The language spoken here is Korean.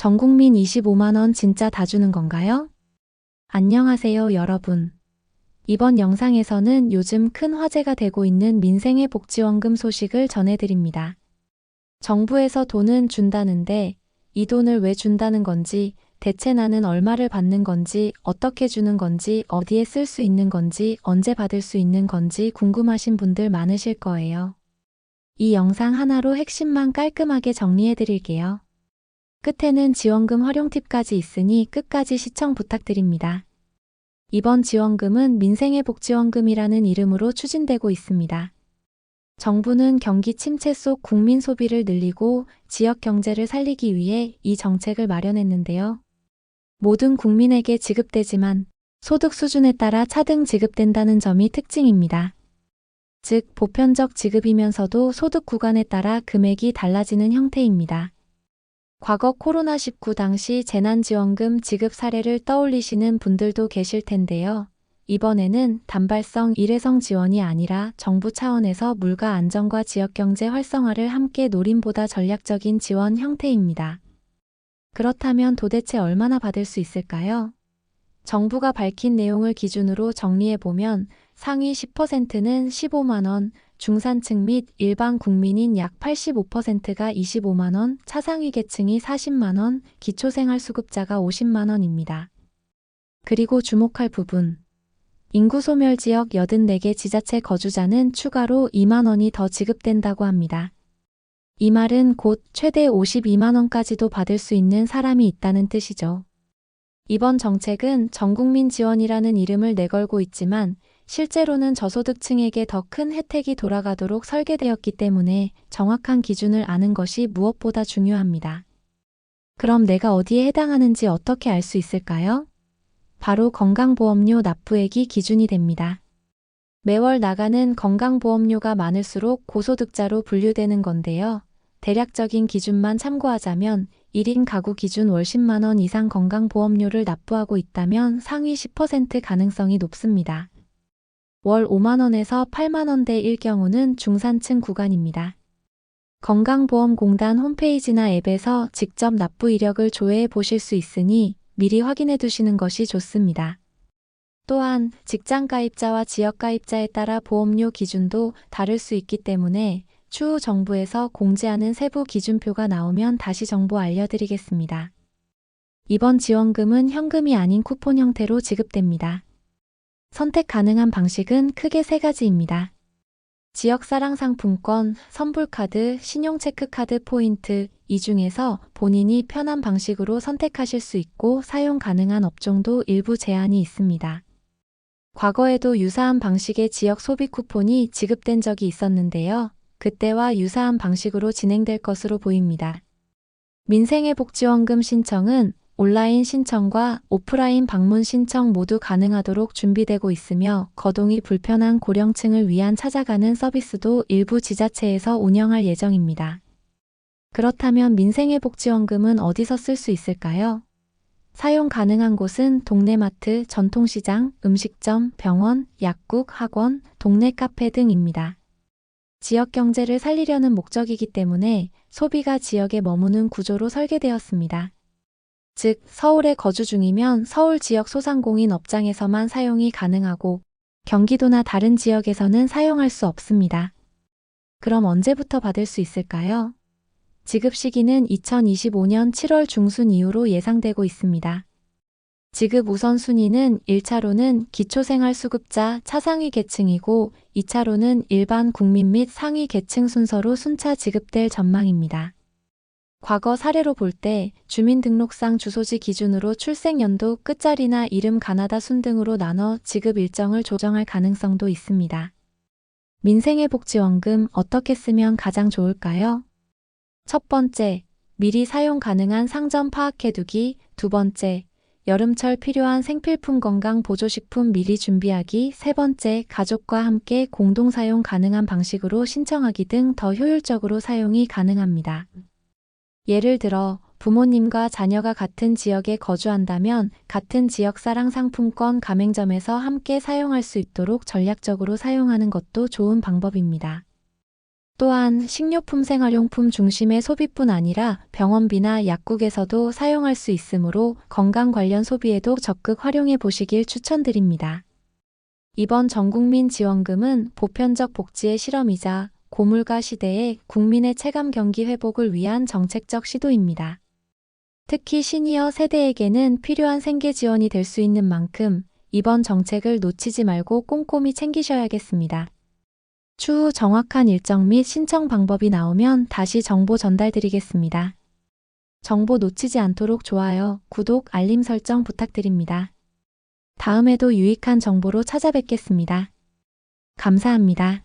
전 국민 25만원 진짜 다 주는 건가요? 안녕하세요, 여러분. 이번 영상에서는 요즘 큰 화제가 되고 있는 민생의 복지원금 소식을 전해드립니다. 정부에서 돈은 준다는데 이 돈을 왜 준다는 건지, 대체 나는 얼마를 받는 건지, 어떻게 주는 건지, 어디에 쓸 수 있는 건지, 언제 받을 수 있는 건지 궁금하신 분들 많으실 거예요. 이 영상 하나로 핵심만 깔끔하게 정리해 드릴게요. 끝에는 지원금 활용 팁까지 있으니 끝까지 시청 부탁드립니다. 이번 지원금은 민생의 복지원금이라는 이름으로 추진되고 있습니다. 정부는 경기 침체 속 국민 소비를 늘리고 지역 경제를 살리기 위해 이 정책을 마련했는데요. 모든 국민에게 지급되지만 소득 수준에 따라 차등 지급된다는 점이 특징입니다. 즉, 보편적 지급이면서도 소득 구간에 따라 금액이 달라지는 형태입니다. 과거 코로나19 당시 재난지원금 지급 사례를 떠올리시는 분들도 계실 텐데요. 이번에는 단발성 일회성 지원이 아니라 정부 차원에서 물가 안정과 지역경제 활성화를 함께 노림보다 전략적인 지원 형태입니다. 그렇다면 도대체 얼마나 받을 수 있을까요? 정부가 밝힌 내용을 기준으로 정리해보면 상위 10%는 15만원, 중산층 및 일반 국민인 약 85%가 25만원, 차상위 계층이 40만원, 기초생활수급자가 50만원입니다. 그리고 주목할 부분. 인구 소멸 지역 84개 지자체 거주자는 추가로 2만원이 더 지급된다고 합니다. 이 말은 곧 최대 52만원까지도 받을 수 있는 사람이 있다는 뜻이죠. 이번 정책은 전국민 지원이라는 이름을 내걸고 있지만 실제로는 저소득층에게 더 큰 혜택이 돌아가도록 설계되었기 때문에 정확한 기준을 아는 것이 무엇보다 중요합니다. 그럼 내가 어디에 해당하는지 어떻게 알 수 있을까요? 바로 건강보험료 납부액이 기준이 됩니다. 매월 나가는 건강보험료가 많을수록 고소득자로 분류되는 건데요. 대략적인 기준만 참고하자면 1인 가구 기준 월 10만원 이상 건강보험료를 납부하고 있다면 상위 10% 가능성이 높습니다. 월 5만원에서 8만원대일 경우는 중산층 구간입니다. 건강보험공단 홈페이지나 앱에서 직접 납부 이력을 조회해 보실 수 있으니 미리 확인해 두시는 것이 좋습니다. 또한 직장 가입자와 지역 가입자에 따라 보험료 기준도 다를 수 있기 때문에 추후 정부에서 공지하는 세부 기준표가 나오면 다시 정보 알려드리겠습니다. 이번 지원금은 현금이 아닌 쿠폰 형태로 지급됩니다. 선택 가능한 방식은 크게 세 가지입니다. 지역사랑 상품권, 선불카드, 신용체크카드 포인트, 이 중에서 본인이 편한 방식으로 선택하실 수 있고 사용 가능한 업종도 일부 제한이 있습니다. 과거에도 유사한 방식의 지역 소비 쿠폰이 지급된 적이 있었는데요. 그때와 유사한 방식으로 진행될 것으로 보입니다. 민생의 복지원금 신청은 온라인 신청과 오프라인 방문 신청 모두 가능하도록 준비되고 있으며 거동이 불편한 고령층을 위한 찾아가는 서비스도 일부 지자체에서 운영할 예정입니다. 그렇다면 민생의 복지원금은 어디서 쓸 수 있을까요? 사용 가능한 곳은 동네 마트, 전통시장, 음식점, 병원, 약국, 학원, 동네 카페 등입니다. 지역 경제를 살리려는 목적이기 때문에 소비가 지역에 머무는 구조로 설계되었습니다. 즉, 서울에 거주 중이면 서울 지역 소상공인 업장에서만 사용이 가능하고 경기도나 다른 지역에서는 사용할 수 없습니다. 그럼 언제부터 받을 수 있을까요? 지급 시기는 2025년 7월 중순 이후로 예상되고 있습니다. 지급 우선순위는 1차로는 기초생활수급자 차상위 계층이고 2차로는 일반 국민 및 상위 계층 순서로 순차 지급될 전망입니다. 과거 사례로 볼 때 주민등록상 주소지 기준으로 출생연도 끝자리나 이름 가나다 순 등으로 나눠 지급 일정을 조정할 가능성도 있습니다. 민생의 복지원금 어떻게 쓰면 가장 좋을까요? 첫 번째, 미리 사용 가능한 상점 파악해두기. 두 번째, 여름철 필요한 생필품 건강 보조식품 미리 준비하기. 세 번째, 가족과 함께 공동 사용 가능한 방식으로 신청하기 등 더 효율적으로 사용이 가능합니다. 예를 들어 부모님과 자녀가 같은 지역에 거주한다면 같은 지역 사랑 상품권 가맹점에서 함께 사용할 수 있도록 전략적으로 사용하는 것도 좋은 방법입니다. 또한 식료품 생활용품 중심의 소비뿐 아니라 병원비나 약국에서도 사용할 수 있으므로 건강 관련 소비에도 적극 활용해 보시길 추천드립니다. 이번 전국민 지원금은 보편적 복지의 실험이자 고물가 시대에 국민의 체감 경기 회복을 위한 정책적 시도입니다. 특히 시니어 세대에게는 필요한 생계 지원이 될 수 있는 만큼 이번 정책을 놓치지 말고 꼼꼼히 챙기셔야겠습니다. 추후 정확한 일정 및 신청 방법이 나오면 다시 정보 전달드리겠습니다. 정보 놓치지 않도록 좋아요, 구독, 알림 설정 부탁드립니다. 다음에도 유익한 정보로 찾아뵙겠습니다. 감사합니다.